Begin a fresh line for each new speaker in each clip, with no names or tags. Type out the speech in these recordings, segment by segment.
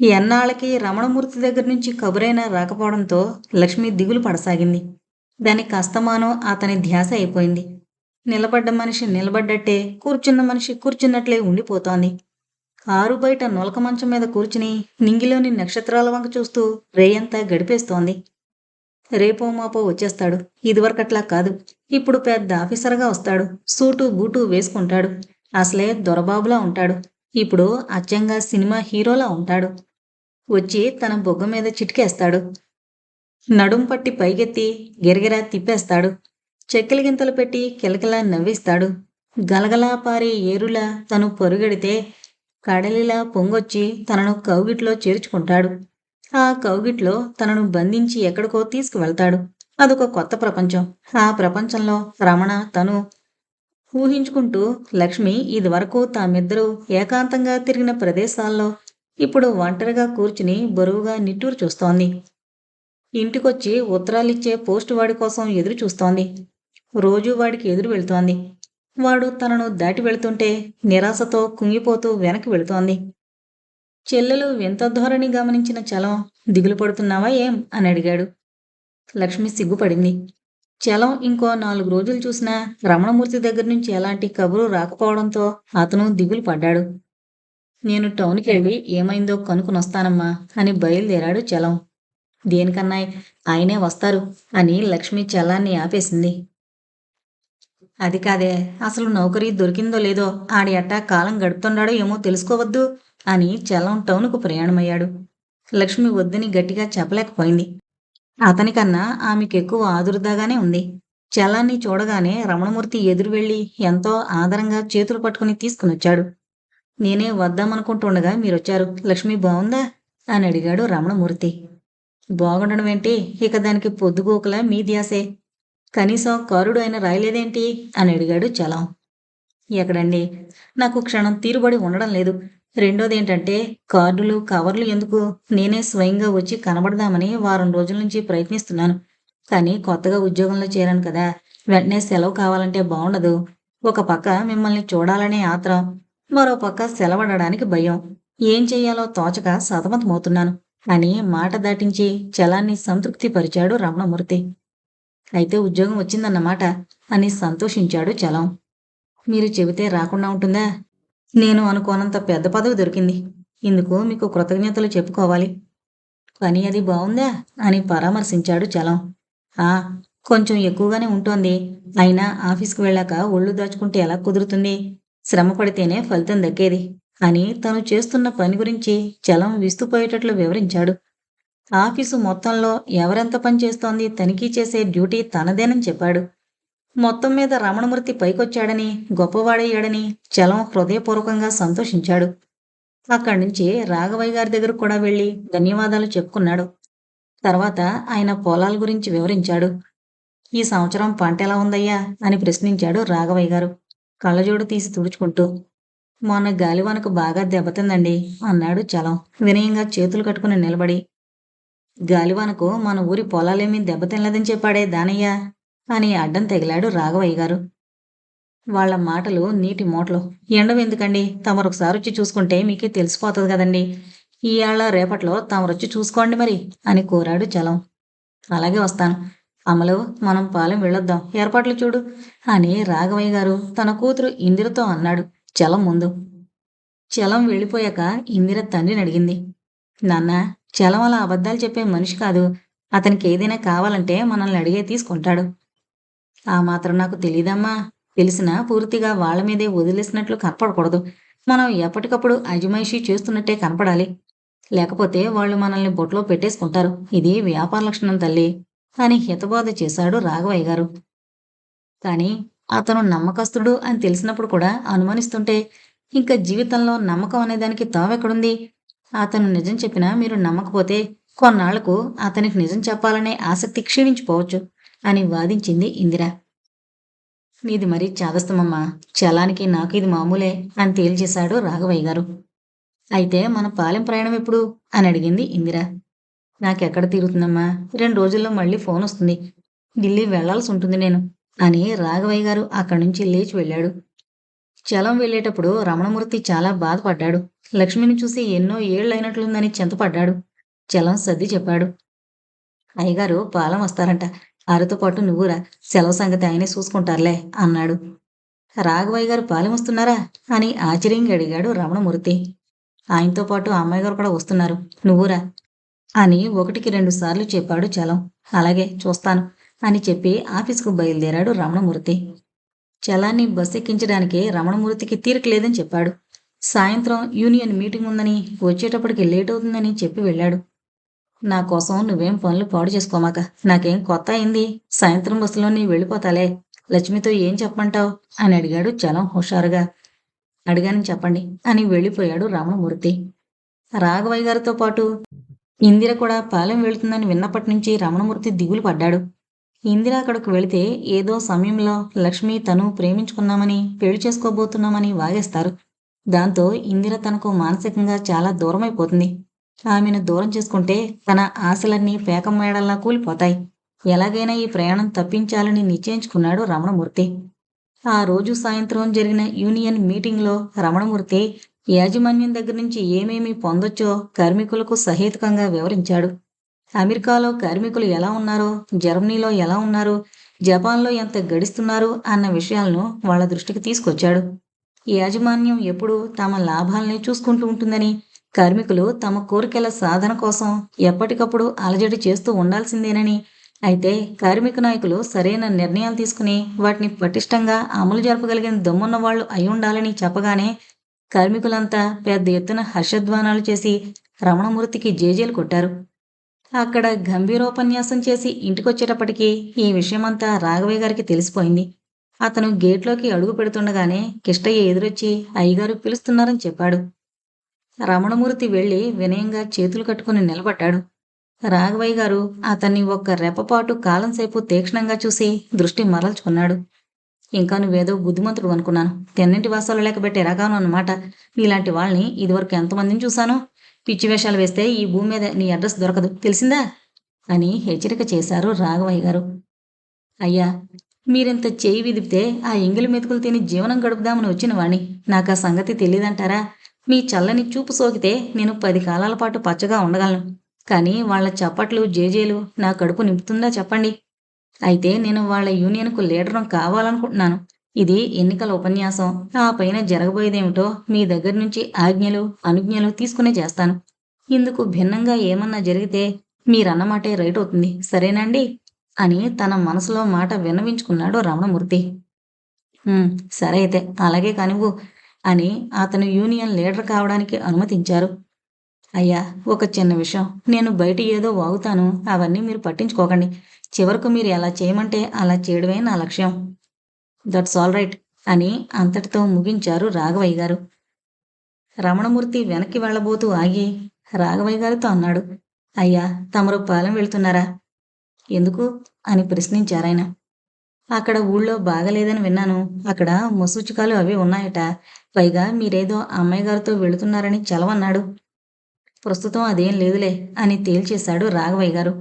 ఎన్నాళ్ళకి రమణమూర్తి దగ్గర నుంచి కబురైనా రాకపోవడంతో లక్ష్మి దిగులు పడసాగింది. దానికి అస్తమానం అతని ధ్యాస అయిపోయింది. నిలబడ్డ మనిషి నిలబడ్డట్టే కూర్చున్న మనిషి కూర్చున్నట్లే ఉండిపోతోంది. కారు బయట నొలక మంచం మీద కూర్చుని నింగిలోని నక్షత్రాల వంక చూస్తూ రేయంతా గడిపేస్తోంది. రేపో మాపో వచ్చేస్తాడు. ఇదివరకట్లా కాదు. ఇప్పుడు పెద్ద ఆఫీసర్గా వస్తాడు. సూటు బూటు వేసుకుంటాడు. అసలే దొరబాబులా ఉంటాడు. ఇప్పుడు అచ్చంగా సినిమా హీరోలా ఉంటాడు. వచ్చి తన బొగ్గ మీద చిటికేస్తాడు. నడుం పట్టి పైకెత్తి గిరగిరా తిప్పేస్తాడు. చెక్కెల గింతలు పెట్టి కిలకిలా నవ్విస్తాడు. గలగలా పారే ఏరులా తను పొరుగెడితే కడలిలా పొంగొచ్చి తనను కౌగిట్లో చేర్చుకుంటాడు. ఆ కౌగిట్లో తనను బంధించి ఎక్కడికో తీసుకువెళ్తాడు. అదొక కొత్త ప్రపంచం. ఆ ప్రపంచంలో రమణ తను ఊహించుకుంటూ లక్ష్మి ఇదివరకు తామిద్దరూ ఏకాంతంగా తిరిగిన ప్రదేశాల్లో ఇప్పుడు ఒంటరిగా కూర్చుని బరువుగా నిట్టూరు చూస్తోంది. ఇంటికొచ్చి ఉత్తరాలిచ్చే పోస్టు వాడి కోసం ఎదురు చూస్తోంది. రోజు వాడికి ఎదురు వెళ్తోంది. వాడు తనను దాటి వెళ్తుంటే నిరాశతో కుంగిపోతూ వెనక్కి వెళుతోంది. చెల్లెలు వింత ధోరణి గమనించిన చలం దిగులు పడుతున్నావా ఏం? అని అడిగాడు. లక్ష్మి సిగ్గుపడింది. చలం ఇంకో నాలుగు రోజులు చూసినా రమణమూర్తి దగ్గర నుంచి ఎలాంటి కబురు రాకపోవడంతో అతను దిగులు పడ్డాడు. నేను టౌన్కి వెళ్ళి ఏమైందో కనుక్కుని వస్తానమ్మా అని బయలుదేరాడు చలం. దేనికన్నా ఆయనే వస్తారు అని లక్ష్మి చలాన్ని ఆపేసింది. అది కాదే అసలు నౌకరీ దొరికిందో లేదో ఆడి అట్టా కాలం గడుపుతున్నాడో ఏమో తెలుసుకోవద్దు అని చలం టౌన్కు ప్రయాణమయ్యాడు. లక్ష్మి వద్దని గట్టిగా చెప్పలేకపోయింది. అతనికన్నా ఆమెకు ఎక్కువ ఆదుర్దాగానే ఉంది. చలాన్ని చూడగానే రమణమూర్తి ఎదురు వెళ్ళి ఎంతో ఆదరంగా చేతులు పట్టుకుని తీసుకుని వచ్చాడు నేనే వద్దామనుకుంటుండగా మీరొచ్చారు. లక్ష్మి బాగుందా అని అడిగాడు రమణమూర్తి బాగుండడం ఏంటి? ఇక దానికి పొద్దుగోకలా మీ ధ్యాసే కనీసం కారుడు అయిన రాయలేదేంటి? అని అడిగాడు చలం. ఎక్కడండి? నాకు క్షణం తీరుబడి ఉండడం లేదు. రెండోది ఏంటంటే కార్డులు కవర్లు ఎందుకు? నేనే స్వయంగా వచ్చి కనబడదామని వారం రోజుల నుంచి ప్రయత్నిస్తున్నాను. కానీ కొత్తగా ఉద్యోగంలో చేరాను కదా. వెంటనే సెలవు కావాలంటే బాగుండదు ఒక పక్క మిమ్మల్ని చూడాలనే ఆత్రం. మరో పక్క సెలవడడానికి భయం. ఏం చెయ్యాలో తోచక సతమతమవుతున్నాను. అని మాట దాటించి చలాన్ని సంతృప్తిపరిచాడు రమణమూర్తి. అయితే ఉద్యోగం వచ్చిందన్నమాట అని సంతోషించాడు చలం. మీరు చెబితే రాకుండా ఉంటుందా? నేను అనుకోనంత పెద్ద పదవి దొరికింది. ఇందుకు మీకు కృతజ్ఞతలు చెప్పుకోవాలి. పని అది బాగుందా? అని పరామర్శించాడు చలం. ఆ కొంచెం ఎక్కువగానే ఉంటోంది. అయినా ఆఫీస్కి వెళ్ళాక ఒళ్ళు దాచుకుంటే ఎలా కుదురుతుంది? శ్రమ పడితేనే ఫలితం దక్కేది. అని తను చేస్తున్న పని గురించి చలం విస్తుపోయేటట్లు వివరించాడు. ఆఫీసు మొత్తంలో ఎవరెంత పని చేస్తోంది తనిఖీ చేసే డ్యూటీ తనదేనని చెప్పాడు. మొత్తం మీద రమణమూర్తి పైకొచ్చాడని గొప్పవాడయ్యాడని చలం హృదయపూర్వకంగా సంతోషించాడు. అక్కడి నుంచి రాఘవయ్య గారి దగ్గర కూడా వెళ్ళి ధన్యవాదాలు చెప్పుకున్నాడు. తర్వాత ఆయన పొలాల గురించి వివరించాడు. ఈ సంవత్సరం పంట ఎలా ఉందయ్యా? అని ప్రశ్నించాడు రాఘవయ్య గారు. కళ్ళజోడు తీసి తుడుచుకుంటూ మొన్న గాలివానకు బాగా దెబ్బతిందండి అన్నాడు చలం. వినయంగా చేతులు కట్టుకుని నిలబడి గాలివానకు మన ఊరి పొలాలేమీ దెబ్బతినలేదని చెప్పాడే దానయ్య అని అడ్డం తగిలాడు రాఘవయ్య గారు. వాళ్ళ మాటలు నీటి మూటలు. ఎండం ఎందుకండి? తమరొకసారి వచ్చి చూసుకుంటే మీకే తెలిసిపోతుంది కదండి. ఇవాళ రేపట్లో తమరొచ్చి చూసుకోండి మరి అని కోరాడు చలం. అలాగే వస్తాను. అమలు మనం పాలెం వెళ్ళొద్దాం. ఏర్పాట్లు చూడు. అని రాఘవయ్య గారు తన కూతురు ఇందిరతో అన్నాడు. చలం ముందు. చలం వెళ్ళిపోయాక ఇందిర తండ్రిని అడిగింది. నాన్న చలం అలా అబద్ధాలు చెప్పే మనిషి కాదు. అతనికి ఏదైనా కావాలంటే మనల్ని అడిగే తీసుకుంటాడు. ఆ మాత్రం నాకు తెలీదమ్మా. తెలిసినా పూర్తిగా వాళ్ళ మీదే వదిలేసినట్లు కనపడకూడదు. మనం ఎప్పటికప్పుడు అజమాయిషీ చేస్తున్నట్టే కనపడాలి. లేకపోతే వాళ్ళు మనల్ని బొట్లో పెట్టేసుకుంటారు. ఇది వ్యాపార లక్షణం తల్లి. అని హితబోధ చేశాడు రాఘవయ్య గారు. కానీ అతను నమ్మకస్తుడు అని తెలిసినప్పుడు కూడా అనుమానిస్తుంటే ఇంకా జీవితంలో నమ్మకం అనేదానికి తావెక్కడుంది అతను నిజం చెప్పినా మీరు నమ్మకపోతే కొన్నాళ్ళకు అతనికి నిజం చెప్పాలనే ఆసక్తి క్షీణించిపోవచ్చు అని వాదించింది ఇందిర. నీది మరీ చాదస్తమమ్మా. చలానికి నాకు ఇది మామూలే అని తేల్చేశాడు రాఘవయ్య గారు. అయితే మన పాలెం ప్రయాణం ఎప్పుడు? అని అడిగింది ఇందిర. నాకెక్కడ తీరుతుందమ్మా? రెండు రోజుల్లో మళ్ళీ ఫోన్ వస్తుంది. ఢిల్లీ వెళ్ళాల్సి ఉంటుంది నేను అని రాఘవయ్య గారు అక్కడి నుంచి లేచి వెళ్ళాడు. చలం వెళ్ళేటప్పుడు రమణమూర్తి చాలా బాధపడ్డాడు. లక్ష్మిని చూసి ఎన్నో ఏళ్ళైనట్లుందని చింతపడ్డాడు. చలం సర్ది చెప్పాడు. అయ్యగారు పాలం వస్తారంట. ఆరుతో పాటు నువ్వురా సెలవు సంగతి ఆయనే చూసుకుంటారులే అన్నాడు. రాఘవయ్య గారు పాలెం వస్తున్నారా? అని ఆశ్చర్యంగా అడిగాడు రమణమూర్తి. ఆయనతో పాటు అమ్మాయి గారు కూడా వస్తున్నారు. నువ్వురా అని ఒకటికి రెండు సార్లు చెప్పాడు చలం. అలాగే చూస్తాను అని చెప్పి ఆఫీసుకు బయలుదేరాడు రమణమూర్తి. చలాన్ని బస్ ఎక్కించడానికి రమణమూర్తికి తీరిక లేదని చెప్పాడు. సాయంత్రం యూనియన్ మీటింగ్ ఉందని వచ్చేటప్పటికి లేట్ అవుతుందని చెప్పి వెళ్ళాడు. నా కోసం నువ్వేం పనులు పాడు చేసుకోమాక నాకేం కొత్త అయింది? సాయంత్రం బస్సులోనే వెళ్ళిపోతాలే. లక్ష్మితో ఏం చెప్పమంటావు? అని అడిగాడు చలం హుషారుగా. అడిగానని చెప్పండి అని వెళ్ళిపోయాడు రామమూర్తి రాఘవయ్య గారితో పాటు ఇందిర కూడా పాలెం వెళుతుందని విన్నప్పటి నుంచి రమణమూర్తి దిగులు పడ్డాడు. ఇందిర అక్కడికి వెళితే ఏదో సమయంలో లక్ష్మి తను ప్రేమించుకున్నామని పెళ్ళి చేసుకోబోతున్నామని వాగేస్తారు. దాంతో ఇందిర తనకు మానసికంగా చాలా దూరమైపోతుంది. ఆమెను దూరం చేసుకుంటే తన ఆశలన్నీ పేకమేడల్లా కూలిపోతాయి. ఎలాగైనా ఈ ప్రయాణం తప్పించాలని నిశ్చయించుకున్నాడు రమణమూర్తి. ఆ రోజు సాయంత్రం జరిగిన యూనియన్ మీటింగ్లో రమణమూర్తి యాజమాన్యం దగ్గర నుంచి ఏమేమి పొందొచ్చో కార్మికులకు సహేతుకంగా వివరించాడు. అమెరికాలో కార్మికులు ఎలా ఉన్నారో జర్మనీలో ఎలా ఉన్నారో జపాన్లో ఎంత గడిస్తున్నారు అన్న విషయాలను వాళ్ళ దృష్టికి తీసుకొచ్చాడు. యాజమాన్యం ఎప్పుడూ తమ లాభాల్ని చూసుకుంటూ ఉంటుందని కార్మికులు తమ కోరికల సాధన కోసం ఎప్పటికప్పుడు అలజడి చేస్తూ ఉండాల్సిందేనని. అయితే కార్మిక నాయకులు సరైన నిర్ణయాలు తీసుకుని వాటిని పటిష్టంగా అమలు జరపగలిగిన దమ్మున్న వాళ్ళు అయి ఉండాలని చెప్పగానే కార్మికులంతా పెద్ద ఎత్తున హర్షధ్వానాలు చేసి రమణమూర్తికి జేజేలు కొట్టారు. అక్కడ గంభీరోపన్యాసం చేసి ఇంటికొచ్చేటప్పటికీ ఈ విషయమంతా రాఘవయ్య గారికి తెలిసిపోయింది. అతను గేట్లోకి అడుగు పెడుతుండగానే కిష్టయ్య ఎదురొచ్చి అయ్యగారు పిలుస్తున్నారని చెప్పాడు. రమణమూర్తి వెళ్ళి వినయంగా చేతులు కట్టుకుని నిలబడ్డాడు. రాఘవయ్య గారు అతన్ని ఒక్క రెప్పపాటు కాలంసేపు తీక్షణంగా చూసి దృష్టి మరల్చుకున్నాడు. ఇంకా నువ్వేదో బుద్ధిమంతుడు అనుకున్నాను. తెన్నింటి వాసాలు లేకబెట్టి రకాను అనమాట నీలాంటి వాళ్ళని ఇదివరకు ఎంతమందిని చూశాను? పిచ్చి వేషాలు వేస్తే ఈ భూమి మీద నీ అడ్రస్ దొరకదు. తెలిసిందా? అని హెచ్చరిక చేశారు రాఘవయ్య గారు. అయ్యా మీరింత చేయి విదిపితే ఆ ఎంగిలి మెతుకులు తిని జీవనం గడుపుదామని వచ్చిన వాణ్ణి. నాకు ఆ సంగతి తెలియదంటారా మీ చల్లని చూపు సోకితే నేను పది కాలాల పాటు పచ్చగా ఉండగలను. కానీ వాళ్ళ చప్పట్లు జేజేలు నా కడుపు నింపుతుందా చెప్పండి? అయితే నేను వాళ్ళ యూనియన్కు లీడరం కావాలనుకుంటున్నాను. ఇది ఎన్నికల ఉపన్యాసం. ఆ పైన జరగబోయేదేమిటో మీ దగ్గర నుంచి ఆజ్ఞలు అనుజ్ఞలు తీసుకునే చేస్తాను. ఇందుకు భిన్నంగా ఏమన్నా జరిగితే మీరన్నమాటే రైట్ అవుతుంది. సరేనండి అని తన మనసులో మాట విన్నవించుకున్నాడు రమణమూర్తి. సరే అయితే అలాగే కానివ్వు అని అతను యూనియన్ లీడర్ కావడానికి అనుమతించారు. అయ్యా ఒక చిన్న విషయం. నేను బయట ఏదో వాగుతాను. అవన్నీ మీరు పట్టించుకోకండి. చివరకు మీరు ఎలా చేయమంటే అలా చేయడమే నా లక్ష్యం. దట్స్ ఆల్ రైట్ అని అంతటితో ముగించారు రాఘవయ్య గారు. రమణమూర్తి వెనక్కి వెళ్ళబోతూ ఆగి రాఘవయ్య గారితో అన్నాడు అయ్యా తమరు పాలెం వెళ్తున్నారా? ఎందుకు? అని ప్రశ్నించారాయన అక్కడ ఊళ్ళో బాగలేదని విన్నాను. అక్కడ ముసూచికాలు అవి ఉన్నాయట. పైగా మీరేదో అమ్మాయి గారితో వెళుతున్నారని చలవన్నాడు. ప్రస్తుతం అదేం లేదులే అని తేల్చేశాడు రాఘవయ్య గారు.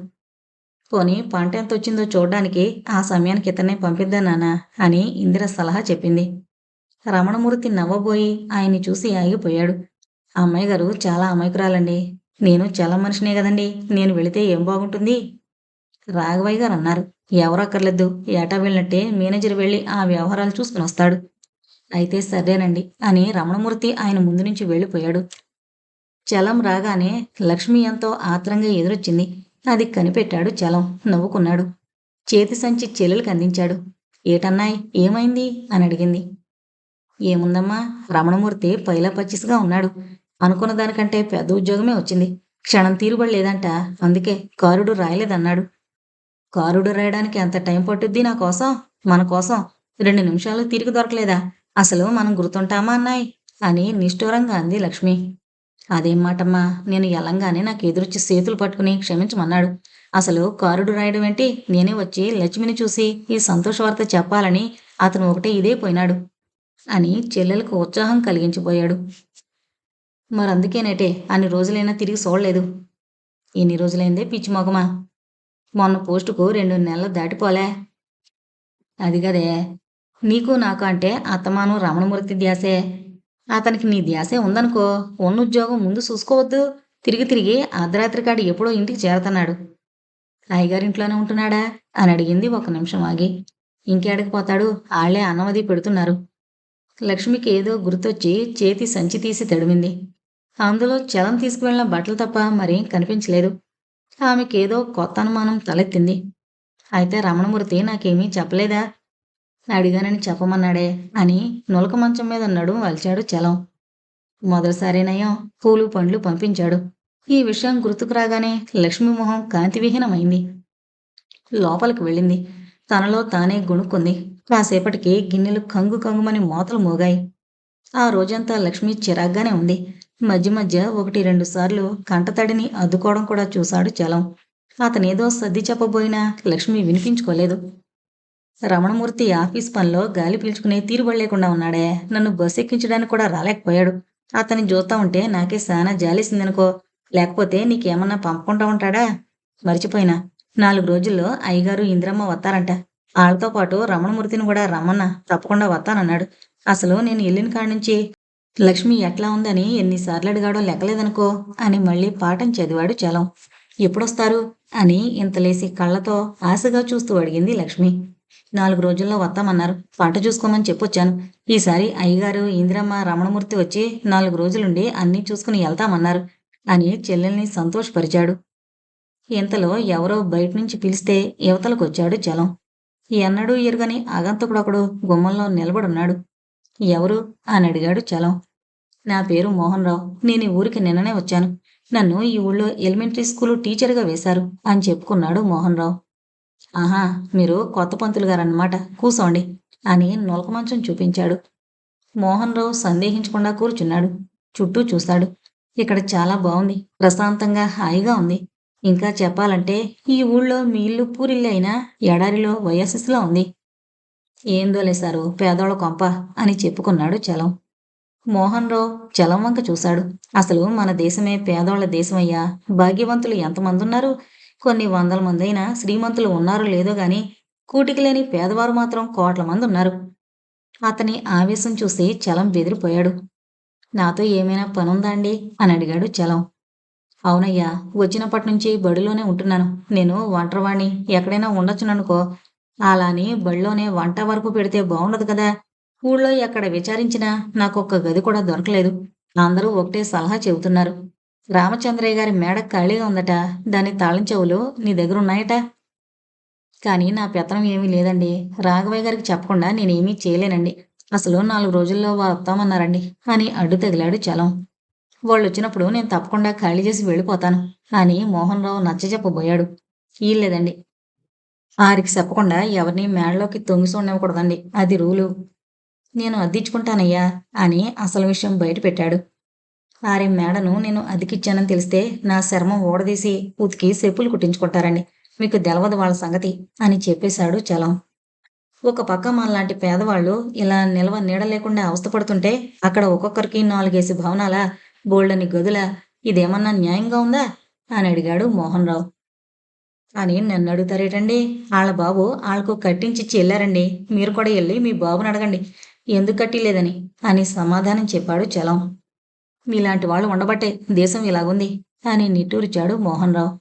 పోనీ పంట ఎంత వచ్చిందో చూడ్డానికి ఆ సమయానికి ఇతనే పంపిద్దా నానా అని ఇందిర సలహా చెప్పింది. రమణమూర్తి నవ్వబోయి ఆయన్ని చూసి ఆగిపోయాడు. ఆ అమ్మాయి గారు చాలా అమాయకురాలండి. నేను చాలా మనిషినే కదండి. నేను వెళితే ఏం బాగుంటుంది? రాఘవయ్య గారు అన్నారు. ఎవరక్కర్లేదు ఏటా వెళ్ళినట్టే మేనేజర్ వెళ్ళి ఆ వ్యవహారాలు చూసుకుని వస్తాడు. అయితే సరేనండి అని రమణమూర్తి ఆయన ముందు నుంచి వెళ్ళిపోయాడు. చలం రాగానే లక్ష్మి ఎంతో ఆత్రంగా ఎదురొచ్చింది. అది కనిపెట్టాడు చలం. నవ్వుకున్నాడు. చేతి సంచి చెల్లెలకు అందించాడు. ఏటన్నాయ్ ఏమైంది? అని అడిగింది. ఏముందమ్మా? రమణమూర్తి పైలా పచ్చిస్గా ఉన్నాడు. అనుకున్న దానికంటే పెద్ద ఉద్యోగమే వచ్చింది. క్షణం తీరుబడలేదంట. అందుకే కారుడు రాయలేదన్నాడు. కారుడు రాయడానికి ఎంత టైం పట్టుద్ది నా కోసం? మన కోసం? రెండు నిమిషాలు తిరిగి దొరకలేదా? అసలు మనం గుర్తుంటామా అన్నాయ్? అని నిష్ఠూరంగా అంది లక్ష్మి. అదేం మాటమ్మా? నేను ఎలంగానే నాకు ఎదురొచ్చి చేతులు పట్టుకుని క్షమించమన్నాడు. అసలు కారుడు రాయడం ఏంటి నేనే వచ్చి లక్ష్మిని చూసి ఈ సంతోష వార్త చెప్పాలని అతను ఒకటే ఇదే పోయినాడు అని చెల్లెలకు ఉత్సాహం కలిగించిపోయాడు. మరందుకేనటే అన్ని రోజులైనా తిరిగి చూడలేదు. ఎన్ని రోజులైందే పిచ్చి మొగమా? మొన్న పోస్టుకు రెండు నెలలు దాటిపోలే. అది కదే నీకు నాకు అంటే అత్తమాను రమణమూర్తి ధ్యాసే. అతనికి నీ ధ్యాసే ఉందనుకో ఉన్న ఉద్యోగం ముందు చూసుకోవద్దు. తిరిగి తిరిగి అర్ధరాత్రి కాడు ఎప్పుడో ఇంటికి చేరుతున్నాడు. అయ్యగారింట్లోనే ఉంటున్నాడా? అని అడిగింది ఒక నిమిషం ఆగి. ఇంకేడకి పోతాడు? ఆళ్ళే అన్నమది పెడుతున్నారు. లక్ష్మికి ఏదో గుర్తొచ్చి చేతి సంచి తీసి తడిమింది. అందులో చలం తీసుకువెళ్ళిన బట్టలు తప్ప మరేం కనిపించలేదు. ఆమెకేదో కొత్త అనుమానం తలెత్తింది. అయితే రమణమూర్తి నాకేమీ చెప్పలేదా? అడిగానని చెప్పమన్నాడే అని నులక మంచం మీద నడుము వలిచాడు చలం. మొదటిసారినయం పూలు పండ్లు పంపించాడు. ఈ విషయం గుర్తుకు రాగానే లక్ష్మీ మొహం కాంతివిహీనమైంది. లోపలికి వెళ్ళింది. తనలో తానే గుణుక్కుంది. కాసేపటికి గిన్నెలు కంగు కంగుమని మోతలు మోగాయి. ఆ రోజంతా లక్ష్మి చిరాగ్గానే ఉంది. మధ్య మధ్య ఒకటి రెండు సార్లు కంటతడిని అద్దుకోవడం కూడా చూశాడు చలం. అతనేదో సర్ది చెప్పబోయినా లక్ష్మి వినిపించుకోలేదు. రమణమూర్తి ఆఫీస్ పనిలో గాలి పీల్చుకునే తీరుబడలేకుండా ఉన్నాడే. నన్ను బస్ ఎక్కించడానికి కూడా రాలేకపోయాడు. అతన్ని చూస్తా ఉంటే నాకే సానా జాలేసిందనుకో. లేకపోతే నీకేమన్నా పంపకుండా ఉంటాడా? మర్చిపోయినా. నాలుగు రోజుల్లో అయ్యగారు ఇందిరమ్మ వస్తారంట. వాళ్ళతో పాటు రమణమూర్తిని కూడా రమ్మన్నా తప్పకుండా వస్తానన్నాడు. అసలు నేను వెళ్ళిన కాడి నుంచి లక్ష్మి ఎట్లా ఉందని ఎన్నిసార్లు అడిగాడో లెక్కలేదనుకో అని మళ్ళీ పాఠం చదివాడు చలం. ఎప్పుడొస్తారు? అని ఇంతలేసి కళ్ళతో ఆశగా చూస్తూ అడిగింది లక్ష్మి. నాలుగు రోజుల్లో వస్తామన్నారు. పంట చూసుకోమని చెప్పొచ్చాను. ఈసారి అయ్యగారు ఇందిరమ్మ రమణమూర్తి వచ్చి నాలుగు రోజులుండి అన్నీ చూసుకుని వెళ్తామన్నారు. అని చెల్లెల్ని సంతోషపరిచాడు. ఇంతలో ఎవరో బయట నుంచి పిలిస్తే యువతలకు వచ్చాడు చలం ఎన్నడూ ఎరుగని అగంతకుడొకడు గుమ్మంలో నిలబడున్నాడు. ఎవరు? అని అడిగాడు చలం. నా పేరు మోహన్ రావు నేను ఈ ఊరికి నిన్ననే వచ్చాను. నన్ను ఈ ఊళ్ళో ఎలిమెంటరీ స్కూలు టీచర్గా వేశారు అని చెప్పుకున్నాడు మోహన్ రావు ఆహా మీరు కొత్త పంతులు గారన్నమాట. కూసోండి అని నొలక మంచం చూపించాడు. మోహన్ రావు సందేహించకుండా కూర్చున్నాడు. చుట్టూ చూశాడు ఇక్కడ చాలా బాగుంది ప్రశాంతంగా హాయిగా ఉంది. ఇంకా చెప్పాలంటే ఈ ఊళ్ళో మీ ఇల్లు పూరిల్లు అయినా ఎడారిలో వయస్సులో ఉంది. ఏందోలే సారు పేదోళ్ళ కొంప అని చెప్పుకున్నాడు చలం. మోహన్ రావు చలం వంక చూశాడు. అసలు మన దేశమే పేదోళ్ళ దేశమయ్యా. భాగ్యవంతులు ఎంతమంది ఉన్నారు కొన్ని వందల మంది అయినా శ్రీమంతులు ఉన్నారో లేదో గాని కూటికి లేని పేదవారు మాత్రం కోట్ల మంది ఉన్నారు. అతని ఆవేశం చూసి చలం బెదిరిపోయాడు. నాతో ఏమైనా పనుందా అండి? అని అడిగాడు చలం. అవునయ్యా వచ్చినప్పటి నుంచి బడిలోనే ఉంటున్నాను. నేను వంటరవాణ్ణి. ఎక్కడైనా ఉండొచ్చుననుకో. అలాని బడిలోనే వంట వరకు పెడితే బాగుండదు కదా. ఊళ్ళో ఎక్కడ విచారించినా నాకు ఒక్క గది కూడా దొరకలేదు. అందరూ ఒకటే సలహా చెబుతున్నారు. రామచంద్రయ్య గారి మేడ ఖాళీగా ఉందట. దాని తాళం చెవులు నీ దగ్గర ఉన్నాయట కానీ నా పెత్తనం ఏమీ లేదండి. రాఘవయ్య గారికి చెప్పకుండా నేనేమీ చేయలేనండి. అసలు నాలుగు రోజుల్లో వస్తామన్నారండి. అని అడ్డు తగిలాడు చలం. వాళ్ళు వచ్చినప్పుడు నేను తప్పకుండా ఖాళీ చేసి వెళ్ళిపోతాను. అని మోహన్ రావు నచ్చజెప్పబోయాడు లేదండి ఆరికి చెప్పకుండా ఎవరిని మేడలోకి తొంగి చూడనివ్వకూడదండి అది రూలు. నేను అద్దించుకుంటానయ్యా అని అసలు విషయం బయట పెట్టాడు. వారి మేడను నేను అదికిచ్చానని తెలిస్తే నా శర్మం ఓడదీసి ఉతికి చెప్పులు కుట్టించుకుంటారండి. మీకు తెలవదు వాళ్ళ సంగతి అని చెప్పేశాడు చలం. ఒక పక్క మనలాంటి పేదవాళ్ళు ఇలా నిల్వ నీడ లేకుండా అవస్థపడుతుంటే అక్కడ ఒక్కొక్కరికి నాలుగేసి భవనాల బోల్డని గదుల ఇదేమన్నా న్యాయంగా ఉందా? అని అడిగాడు మోహన్ రావు అని నన్ను అడుగుతారేటండి? వాళ్ళ బాబు వాళ్ళకు కట్టించి వెళ్ళారండి మీరు కూడా వెళ్ళి మీ బాబుని అడగండి. ఎందుకు కట్టిలేదని? అని సమాధానం చెప్పాడు చలం. మీలాంటి వాళ్ళు ఉండబట్టే దేశం ఇలాగుంది అని నిట్టూరిచాడు మోహన్ రావు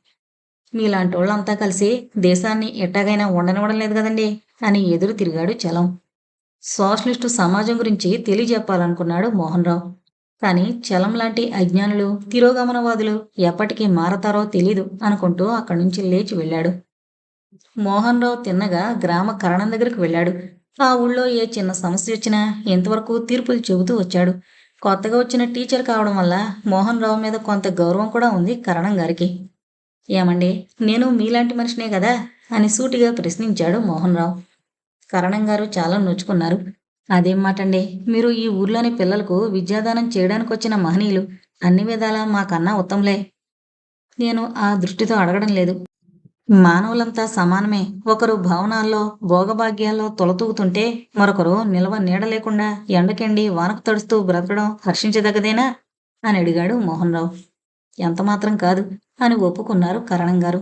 మీలాంటి వాళ్ళంతా కలిసి దేశాన్ని ఎట్టాగైనా ఉండనివ్వడం లేదు కదండి అని ఎదురు తిరిగాడు చలం. సోషలిస్టు సమాజం గురించి తెలియజెప్పాలనుకున్నాడు మోహన్ రావు కానీ చలం లాంటి అజ్ఞానులు తిరోగమనవాదులు ఎప్పటికీ మారతారో తెలీదు అనుకుంటూ అక్కడి నుంచి లేచి వెళ్ళాడు. మోహన్ రావు తిన్నగా గ్రామ కరణం దగ్గరికి వెళ్ళాడు. ఆ ఊళ్ళో ఏ చిన్న సమస్య వచ్చినా ఎంతవరకు తీర్పులు చెబుతూ వచ్చాడు. కొత్తగా వచ్చిన టీచర్ కావడం వల్ల మోహన్ రావు మీద కొంత గౌరవం కూడా ఉంది కరణం గారికి. ఏమండి నేను మీలాంటి మనిషినే కదా అని సూటిగా ప్రశ్నించాడు మోహన్ రావు. కరణం గారు చాలా నొచ్చుకున్నారు. అదేం మాటండి మీరు ఈ ఊర్లోని పిల్లలకు విద్యాదానం చేయడానికి వచ్చిన మహనీయులు అన్ని విధాలా మాకన్నా ఉత్తములే. నేను ఆ దృష్టితో అడగడం లేదు. మానవులంతా సమానమే. ఒకరు భవనాల్లో భోగభాగ్యాల్లో తొలతూగుతుంటే మరొకరు నిల్వ నీడ లేకుండా ఎండకెండి వానకు తడుస్తూ బ్రతకడం హర్షించదగ్గదేనా అని అడిగాడు మోహన్ రావు ఎంతమాత్రం కాదు అని ఒప్పుకున్నారు కరణం గారు.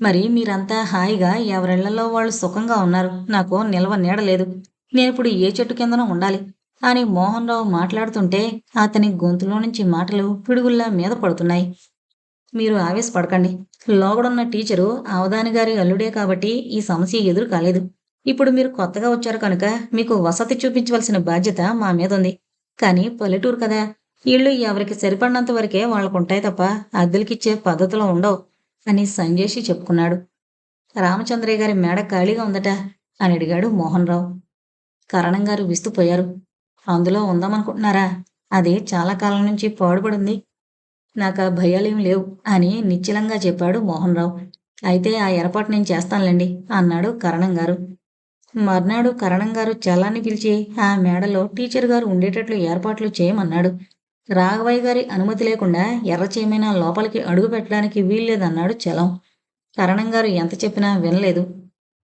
మరి మీరంతా హాయిగా ఎవరిళ్ళలో వాళ్ళు సుఖంగా ఉన్నారు. నాకు నిల్వ నీడ లేదు. నేనిప్పుడు ఏ చెట్టు కిందనో ఉండాలి అని మోహన్ రావు మాట్లాడుతుంటే అతని గొంతులో నుంచి మాటలు పిడుగుల్లా మీద పడుతున్నాయి. మీరు ఆవేశపడకండి. లోగడున్న టీచరు అవధాని గారి అల్లుడే కాబట్టి ఈ సమస్య ఎదురు కాలేదు. ఇప్పుడు మీరు కొత్తగా వచ్చారు కనుక మీకు వసతి చూపించవలసిన బాధ్యత మా మీద ఉంది కానీ పల్లెటూరు కదా. ఇళ్ళు ఎవరికి సరిపడినంత వరకే వాళ్ళకుంటాయి తప్ప అద్దెలకిచ్చే పద్ధతిలో ఉండవు అని సంజేషి చెప్పుకున్నాడు. రామచంద్రయ్య గారి మేడ ఖాళీగా ఉందట అని అడిగాడు మోహన్ రావు కరణం గారు విస్తుపోయారు. అందులో ఉందామనుకుంటున్నారా? అది చాలా కాలం నుంచి పాడుపడింది. నాకు ఆ భయాలేం లేవు అని నిశ్చలంగా చెప్పాడు మోహన్ రావు అయితే ఆ ఏర్పాటు నేను చేస్తానులేండి అన్నాడు కరణం గారు మర్నాడు కరణం గారు చలాన్ని పిలిచి ఆ మేడలో టీచర్ గారు ఉండేటట్లు ఏర్పాట్లు చేయమన్నాడు. రాఘవయ్య గారి అనుమతి లేకుండా ఎర్రచేమైనా లోపలికి అడుగు పెట్టడానికి వీల్లేదన్నాడు చలం. కరణం గారు ఎంత చెప్పినా వినలేదు.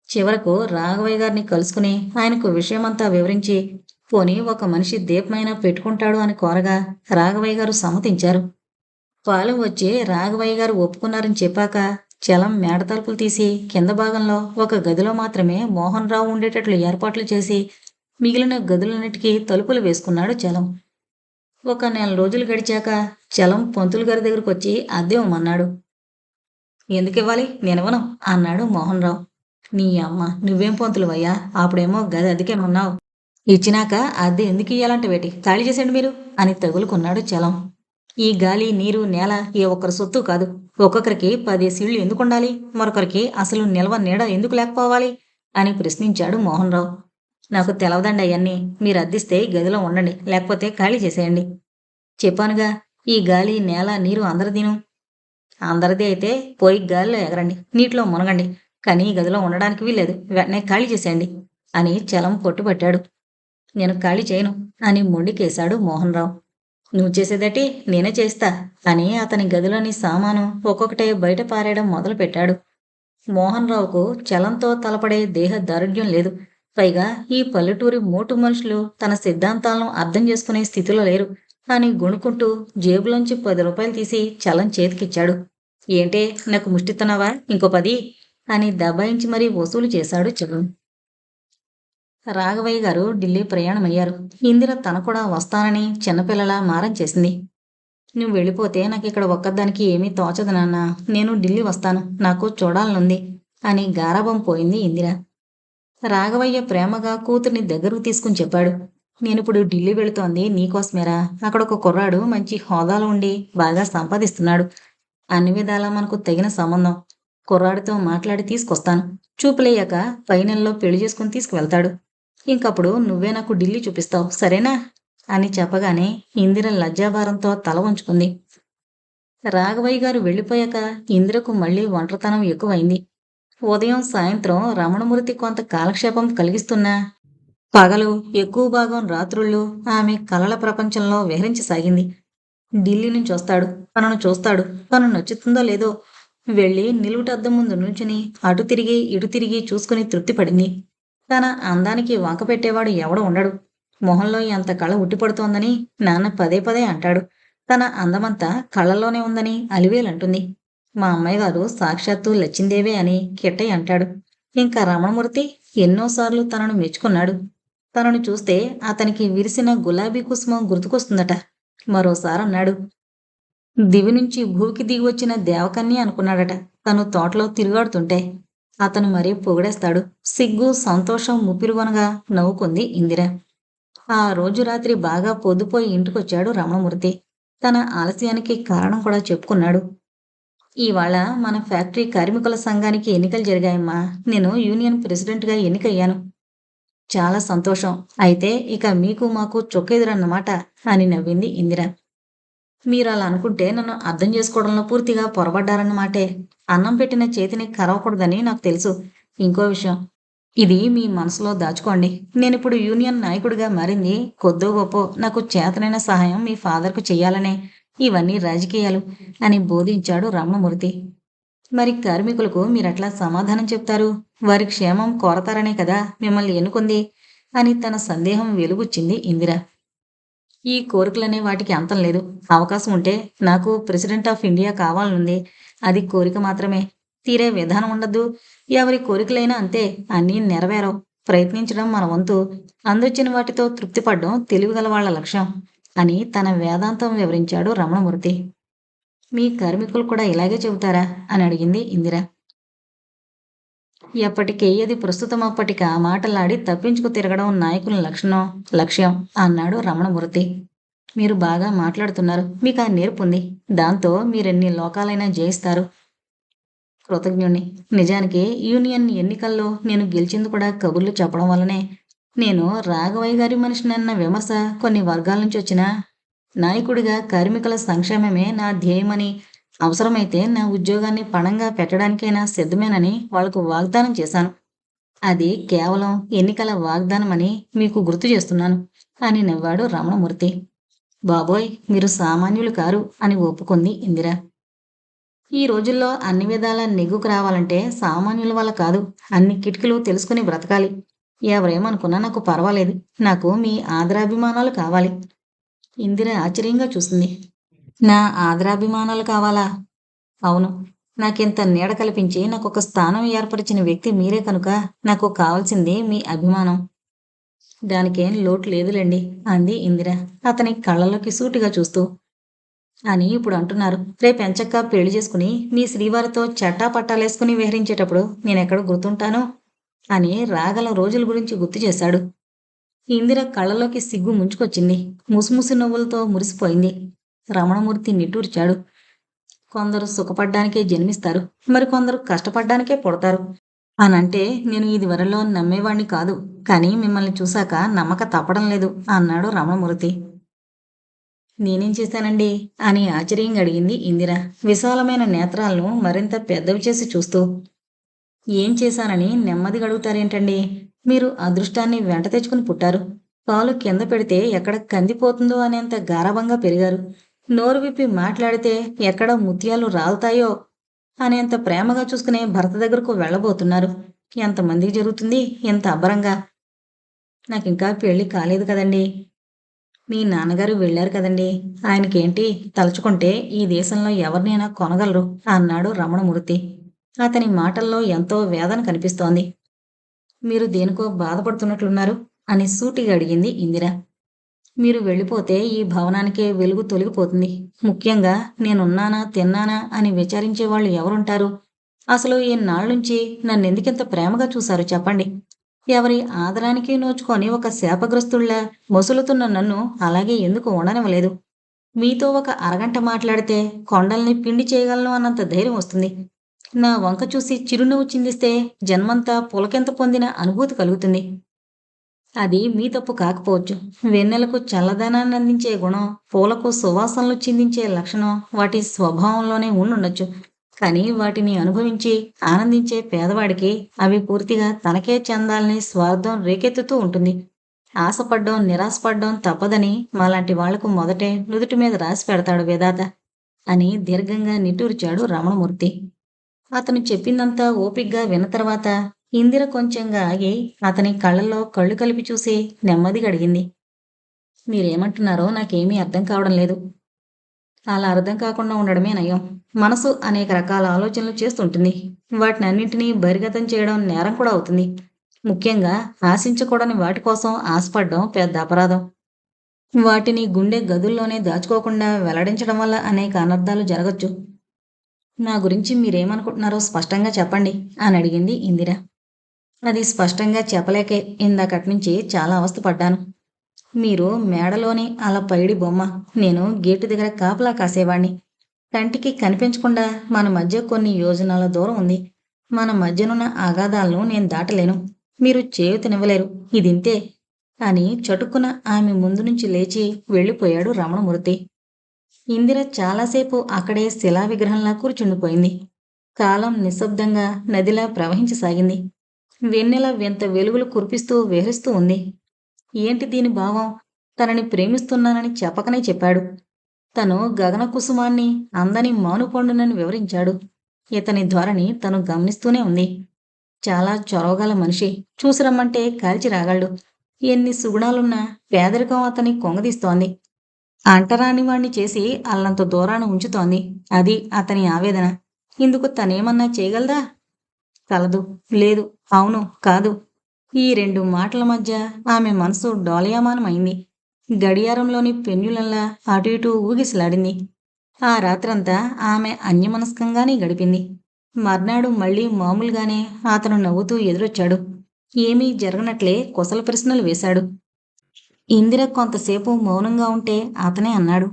చివరకు రాఘవయ్య గారిని కలుసుకుని ఆయనకు విషయమంతా వివరించి పోని ఒక మనిషి దీపమైనా పెట్టుకుంటాడు అని కోరగా రాఘవయ్య గారు సమ్మతించారు. పాలు వచ్చి రాఘవయ్య గారు ఒప్పుకున్నారని చెప్పాక చలం మేడ తలుపులు తీసి కింద భాగంలో ఒక గదిలో మాత్రమే మోహన్ రావు ఉండేటట్లు ఏర్పాట్లు చేసి మిగిలిన గదులన్నిటికీ తలుపులు వేసుకున్నాడు చలం. ఒక నెల రోజులు గడిచాక చలం పంతులు గారి దగ్గరకు వచ్చి అద్దె ఇవ్వమన్నాడు. ఎందుకు ఇవ్వాలి? నేనివ్వను అన్నాడు మోహన్ రావు. నీ అమ్మ నువ్వేం పంతులువయ్యా? అప్పుడేమో గది అద్దెకేమన్నావు ఇచ్చినాక అద్దె ఎందుకు ఇయ్యాలంటే వేటి? ఖాళీ చేసేయండి మీరు అని తగులుకున్నాడు చలం. ఈ గాలి నీరు నేల ఏ ఒక్కరి సొత్తు కాదు. ఒక్కొక్కరికి పదేసిళ్ళు ఎందుకు ఉండాలి? మరొకరికి అసలు నిల్వ నీడ ఎందుకు లేకపోవాలి? అని ప్రశ్నించాడు మోహన్ రావు నాకు తెలవదండి అవన్నీ మీరు అద్దిస్తే గదిలో ఉండండి లేకపోతే ఖాళీ చేసేయండి. చెప్పానుగా ఈ గాలి నేల నీరు అందరిదిను. అందరిది అయితే పోయి గాలిలో ఎగరండి నీటిలో మునగండి. కానీ ఈ గదిలో ఉండడానికి వీల్లేదు వెంటనే ఖాళీ చేసేయండి అని చలం కొట్టుబట్టాడు. నేను ఖాళీ చేయను అని మొండికేశాడు మోహన్ రావు నువ్వు చేసేదటి నేనే చేస్తా. అని అతని గదిలోని సామాను ఒక్కొక్కటే బయట పారేయడం మొదలుపెట్టాడు. మోహన్ రావుకు చలంతో తలపడే దేహ దారుఢ్యం లేదు. పైగా ఈ పల్లెటూరి మోటు మనుషులు తన సిద్ధాంతాలను అర్థం చేసుకునే స్థితిలో లేరు. అని గుణుకుంటూ జేబులోంచి పది రూపాయలు తీసి చలం చేతికిచ్చాడు. ఏంటే నాకు ముష్టిస్తున్నావా ఇంకో పది? అని దబాయించి మరీ వసూలు చేశాడు చలం. రాఘవయ్య గారు ఢిల్లీ ప్రయాణమయ్యారు. ఇందిర తన కూడా వస్తానని చిన్నపిల్లలా మారం చేసింది. నువ్వు వెళ్ళిపోతే నాకు ఇక్కడ ఒక్కదానికి ఏమీ తోచదు నాన్న. నేను ఢిల్లీ వస్తాను. నాకు చూడాలనుంది అని గారాభం పోయింది ఇందిర. రాఘవయ్య ప్రేమగా కూతుర్ని దగ్గరకు తీసుకుని చెప్పాడు. నేనిప్పుడు ఢిల్లీ వెళుతోంది నీకోసమేరా. అక్కడ ఒక కుర్రాడు మంచి హోదాలో ఉండి బాగా సంపాదిస్తున్నాడు. అన్ని విధాలా మనకు తగిన సంబంధం. కుర్రాడితో మాట్లాడి తీసుకొస్తాను. చూపులయ్యాక ఫైనల్లో పెళ్ళి చేసుకుని తీసుకువెళ్తాడు. ఇంకప్పుడు నువ్వే నాకు ఢిల్లీ చూపిస్తావు సరేనా? అని చెప్పగానే ఇందిర లజ్జాభారంతో తల వంచుకుంది. రాఘవయ్య గారు వెళ్ళిపోయాక ఇందిరకు మళ్ళీ ఒంటరితనం ఎక్కువైంది. ఉదయం సాయంత్రం రమణమూర్తి కొంత కాలక్షేపం కలిగిస్తున్నా పగలు ఎక్కువ భాగం రాత్రుళ్ళు ఆమె కలల ప్రపంచంలో విహరించసాగింది. ఢిల్లీ నుంచి వస్తాడు తనను చూస్తాడు తను నచ్చుతుందో లేదో వెళ్ళి నిలువుటద్దం ముందు నుంచుని అటు తిరిగి ఇటు తిరిగి చూసుకుని తృప్తిపడింది. తన అందానికి వంక పెట్టేవాడు ఎవడు ఉండడు. మొహంలో ఎంత కళ ఉట్టిపడుతోందని నాన్న పదే పదే అంటాడు. తన అందమంతా కళ్ళలోనే ఉందని అలివేలంటుంది. మా అమ్మాయి గారు సాక్షాత్తు లచ్చిందేవే అని కిట్టయ్య అంటాడు. ఇంకా రమణమూర్తి ఎన్నోసార్లు తనను మెచ్చుకున్నాడు. తనను చూస్తే అతనికి విరిసిన గులాబీ కుసుమం గుర్తుకొస్తుందట. మరోసారి అన్నాడు. దివి నుంచి భూకి దిగి వచ్చిన దేవకన్య అనుకున్నాడట. తను తోటలో తిరుగాడుతుంటే అతను మరీ పొగిడేస్తాడు. సిగ్గు సంతోషం ముప్పిరుగొనగా నవ్వుకుంది ఇందిర. ఆ రోజు రాత్రి బాగా పొద్దుపోయి ఇంటికొచ్చాడు రమణమూర్తి. తన ఆలస్యానికి కారణం కూడా చెప్పుకున్నాడు. ఇవాళ మన ఫ్యాక్టరీ కార్మికుల సంఘానికి ఎన్నికలు జరిగాయమ్మా. నేను యూనియన్ ప్రెసిడెంట్గా ఎన్నికయ్యాను. చాలా సంతోషం. అయితే ఇక మీకు మాకు చొక్కెదురన్నమాట అని నవ్వింది ఇందిర. మీరు అలా అనుకుంటే నన్ను అర్థం చేసుకోవడంలో పూర్తిగా పొరబడ్డారన్నమాటే అన్నం పెట్టిన చేతిని కరవకూడదని నాకు తెలుసు. ఇంకో విషయం ఇది మీ మనసులో దాచుకోండి. నేను ఇప్పుడు యూనియన్ నాయకుడిగా మారింది. కొద్దో గొప్ప నాకు చేతనైన సహాయం మీ ఫాదర్కు చెయ్యాలనే ఇవన్నీ రాజకీయాలు అని బోధించాడు రమణమూర్తి. మరి కార్మికులకు మీరట్లా సమాధానం చెప్తారు? వారి క్షేమం కోరతారనే కదా మిమ్మల్ని ఎన్నుకుంది? అని తన సందేహం వెలుగుచ్చింది ఇందిర. ఈ కోరికలనే వాటికి అంతం లేదు. అవకాశం ఉంటే నాకు ప్రెసిడెంట్ ఆఫ్ ఇండియా కావాలనుంది. అది కోరిక మాత్రమే. తీరే విధానం ఉండద్దు. ఎవరి కోరికలైనా అంతే. అన్నీ నెరవేరవు. ప్రయత్నించడం మన వంతు. అందొచ్చిన వాటితో తృప్తిపడడం తెలివిగల వాళ్ళ లక్ష్యం అని తన వేదాంతం వివరించాడు రమణమూర్తి. మీ కార్మికులు కూడా ఇలాగే చెబుతారా? అని అడిగింది ఇందిర. ఎప్పటికే అది ప్రస్తుతం అప్పటికి ఆ మాటలాడి తప్పించుకు తిరగడం నాయకుల లక్షణం లక్ష్యం అన్నాడు రమణమూర్తి. మీరు బాగా మాట్లాడుతున్నారు మీకు ఆ నేర్పుంది దాంతో మీరెన్ని లోకాలైనా జయిస్తారు. కృతజ్ఞుణ్ణి. నిజానికి యూనియన్ ఎన్నికల్లో నేను గెలిచింది కూడా కబుర్లు చెప్పడం వల్లనే. నేను రాఘవయ్య గారి మనిషినన్న విమర్శ కొన్ని వర్గాల నుంచి వచ్చిన నాయకుడిగా కార్మికుల సంక్షేమమే నా ధ్యేయమని అవసరమైతే నా ఉద్యోగాన్ని పణంగా పెట్టడానికైనా సిద్ధమేనని వాళ్ళకు వాగ్దానం చేశాను. అది కేవలం ఎన్నికల వాగ్దానమని మీకు గుర్తు చేస్తున్నాను అని నవ్వాడు రమణమూర్తి. బాబోయ్ మీరు సామాన్యులు కారు అని ఒప్పుకుంది ఇందిర. ఈ రోజుల్లో అన్ని విధాల నెగ్గుకు రావాలంటే సామాన్యుల వల్ల కాదు అన్ని కిటికీలు తెలుసుకుని బ్రతకాలి. ఎవరేమనుకున్నా నాకు పర్వాలేదు నాకు మీ ఆదరాభిమానాలు కావాలి. ఇందిర ఆశ్చర్యంగా చూసింది. నా ఆదరాభిమానాలు కావాలా? అవును. నాకింత నీడ కల్పించి నాకు ఒక స్థానం ఏర్పరిచిన వ్యక్తి మీరే కనుక నాకు కావాల్సింది మీ అభిమానం. దానికేం లోటు లేదులేండి అంది ఇందిర. అతని కళ్ళలోకి సూటిగా చూస్తూ. అని ఇప్పుడు అంటున్నారు. రేపెంచక్క పెళ్ళి చేసుకుని మీ శ్రీవారితో చట్టా పట్టాలేసుకుని విహరించేటప్పుడు నేనెక్కడ గుర్తుంటాను? అని రాగల రోజుల గురించి గుర్తు చేశాడు. ఇందిర కళ్ళలోకి సిగ్గు ముంచుకొచ్చింది. ముసుముసి నవ్వులతో మురిసిపోయింది. రమణమూర్తి నిట్టూర్చాడు. కొందరు సుఖపడ్డానికే జన్మిస్తారు. మరికొందరు కష్టపడ్డానికే పుడతారు. అనంటే నేను ఇది వరలో నమ్మేవాణ్ణి కాదు. కానీ మిమ్మల్ని చూశాక నమ్మక తప్పడం లేదు అన్నాడు రమణమూర్తి. నేనేం చేశానండి? అని ఆశ్చర్యంగా అడిగింది ఇందిర. విశాలమైన నేత్రాలను మరింత పెద్దవి చేసి చూస్తూ ఏం చేశానని నెమ్మదిగా అడుగుతారేంటండి? మీరు అదృష్టాన్ని వెంట తెచ్చుకుని పుట్టారు. పాలు కింద పెడితే ఎక్కడ కందిపోతుందో అనేంత గారాభంగా పెరిగారు. నోరు విప్పి మాట్లాడితే ఎక్కడ ముత్యాలు రాలుతాయో అనేంత ప్రేమగా చూసుకునే భర్త దగ్గరకు వెళ్ళబోతున్నారు. ఎంతమందికి జరుగుతుంది? ఎంత అబ్బరంగా? ఇంకా పెళ్ళి కాలేదు కదండి. మీ నాన్నగారు వెళ్ళారు కదండి. ఆయనకేంటి? తలుచుకుంటే ఈ దేశంలో ఎవరినైనా కొనగలరు అన్నాడు రమణమూర్తి. అతని మాటల్లో ఎంతో వేదన కనిపిస్తోంది. మీరు దేనికో బాధపడుతున్నట్లున్నారు అని సూటిగా అడిగింది ఇందిర. మీరు వెళ్ళిపోతే ఈ భవనానికే వెలుగు తొలగిపోతుంది. ముఖ్యంగా నేనున్నానా తిన్నానా అని విచారించే వాళ్ళు ఎవరుంటారు? అసలు ఈ నాళ్ళుంచి నన్నెందుకింత ప్రేమగా చూశారు చెప్పండి. ఎవరి ఆదరానికి నోచుకొని ఒక శాపగ్రస్తుల్లా మొసులుతున్న నన్ను అలాగే ఎందుకు ఉండనివ్వలేదు? మీతో ఒక అరగంట మాట్లాడితే కొండల్ని పిండి చేయగలను అన్నంత ధైర్యం వస్తుంది. నా వంక చూసి చిరునవ్వు చిందిస్తే జన్మంతా పులకెంత పొందిన అనుభూతి కలుగుతుంది. అది మీ తప్పు కాకపోవచ్చు. వెన్నెలకు చల్లదనాన్ని అందించే గుణం పూలకు సువాసనలు చిందించే లక్షణం వాటి స్వభావంలోనే ఉండుండొచ్చు. కానీ వాటిని అనుభవించి ఆనందించే పేదవాడికి అవి పూర్తిగా తనకే చెందాలని స్వార్థం రేకెత్తుతూ ఉంటుంది. ఆశపడ్డం నిరాశపడ్డం తప్పదని మాలాంటి వాళ్ళకు మొదటే నుదుటి మీద రాసి పెడతాడు వేదాత అని దీర్ఘంగా నిట్టూర్చాడు రమణమూర్తి. అతను చెప్పిందంతా ఓపిగ్గా విన్న తర్వాత ఇందిర కొంచెంగా ఆగి అతని కళ్ళల్లో కళ్ళు కలిపి చూసి నెమ్మదిగా అడిగింది మీరేమంటున్నారో నాకేమీ అర్థం కావడం లేదు. అలా అర్థం కాకుండా ఉండడమే నయం. మనసు అనేక రకాల ఆలోచనలు చేస్తుంటుంది. వాటిని అన్నింటినీ బహిర్గతం చేయడం నేరం కూడా అవుతుంది. ముఖ్యంగా ఆశించకూడని వాటి కోసం ఆశపడడం పెద్ద అపరాధం. వాటిని గుండె గదుల్లోనే దాచుకోకుండా వెల్లడించడం వల్ల అనేక అనర్థాలు జరగచ్చు. నా గురించి మీరేమనుకుంటున్నారో స్పష్టంగా చెప్పండి అని అడిగింది ఇందిర. అది స్పష్టంగా చెప్పలేకే ఇందాకటి నుంచి చాలా అవస్థపడ్డాను. మీరు మేడలోని అలా పైడి బొమ్మ నేను గేటు దగ్గర కాపలా కాసేవాణ్ణి. కంటికి కనిపించకుండా మన మధ్య కొన్ని యోజనాల దూరం ఉంది. మన మధ్యనున్న ఆగాధాలను నేను దాటలేను. మీరు చేయుతనివ్వలేరు. ఇదింతే అని చటుక్కున ఆమె ముందు నుంచి లేచి వెళ్ళిపోయాడు రమణమూర్తి. ఇందిర చాలాసేపు అక్కడే శిలా విగ్రహంలా కూర్చుండిపోయింది. కాలం నిశ్శబ్దంగా నదిలా ప్రవహించసాగింది. వెన్నెల వింత వెలుగులు కురిపిస్తూ విహరిస్తూ ఉంది. ఏంటి దీని భావం? తనని ప్రేమిస్తున్నానని చెప్పకనే చెప్పాడు. తను గగన కుసుమాన్ని అందని మానుపండునని వివరించాడు. ఇతని ధోరణి తను గమనిస్తూనే ఉంది. చాలా చొరవగల మనిషి. చూసిరమ్మంటే కాల్చి రాగలడు. ఎన్ని సుగుణాలున్నా పేదరికం అతని కొంగదీస్తోంది. అంటరాని వాణ్ణి చేసి అల్లంత దూరాన ఉంచుతోంది. అది అతని ఆవేదన. ఇందుకు తనేమన్నా చేయగలదా? కలదు లేదు అవును కాదు. ఈ రెండు మాటల మధ్య ఆమె మనసు డోలయామానమైంది. గడియారంలోని పెన్యులల్లా అటు ఇటు ఊగిసలాడింది. ఆ రాత్రంతా ఆమె అన్యమనస్కంగానే గడిపింది. మర్నాడు మళ్ళీ మామూలుగానే అతను నవ్వుతూ ఎదురొచ్చాడు. ఏమీ జరగనట్లే కుశల ప్రశ్నలు వేశాడు. ఇందిర కొంతసేపు మౌనంగా ఉంటే అతనే అన్నాడు.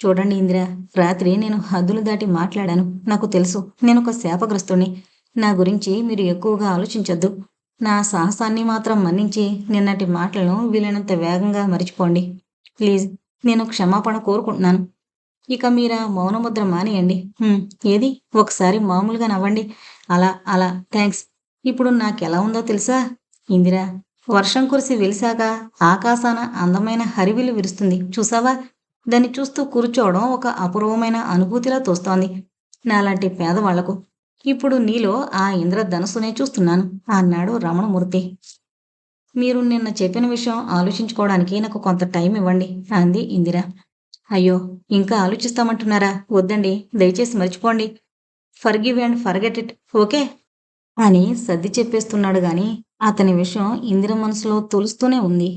చూడండి ఇందిర రాత్రి నేను హద్దులు దాటి మాట్లాడాను. నాకు తెలుసు నేను ఒక శాపగ్రస్తుణ్ణి. నా గురించి మీరు ఎక్కువగా ఆలోచించొద్దు. నా సాహసాన్ని మాత్రం మన్నించి నిన్నటి మాటలను వీలైనంత వేగంగా మరిచిపోండి. ప్లీజ్ నేను క్షమాపణ కోరుకుంటున్నాను. ఇక మీరా మౌనముద్ర మానేయండి. ఏది? ఒకసారి మామూలుగా నవ్వండి. అలా అలా థ్యాంక్స్. ఇప్పుడు నాకెలా ఉందో తెలుసా? ఇందిరా వర్షం కురిసి వెలిసాక ఆకాశాన అందమైన హరివిలు విరుస్తుంది. చూసావా? దాన్ని చూస్తూ కూర్చోవడం ఒక అపూర్వమైన అనుభూతిలా తోస్తోంది. నాలాంటి పేదవాళ్ళకు ఇప్పుడు నీలో ఆ ఇంద్రధనస్సునే చూస్తున్నాను అన్నాడు రమణమూర్తి. మీరు నిన్న చెప్పిన విషయం ఆలోచించుకోవడానికి నాకు కొంత టైం ఇవ్వండి అంది ఇందిర. అయ్యో ఇంకా ఆలోచిస్తామంటున్నారా? వద్దండి దయచేసి మర్చిపోండి. Forgive and forget it okay? అని సర్ది చెప్పేస్తున్నాడు గాని అతని విషయం ఇందిర మనసులో తొలుస్తూనే ఉంది.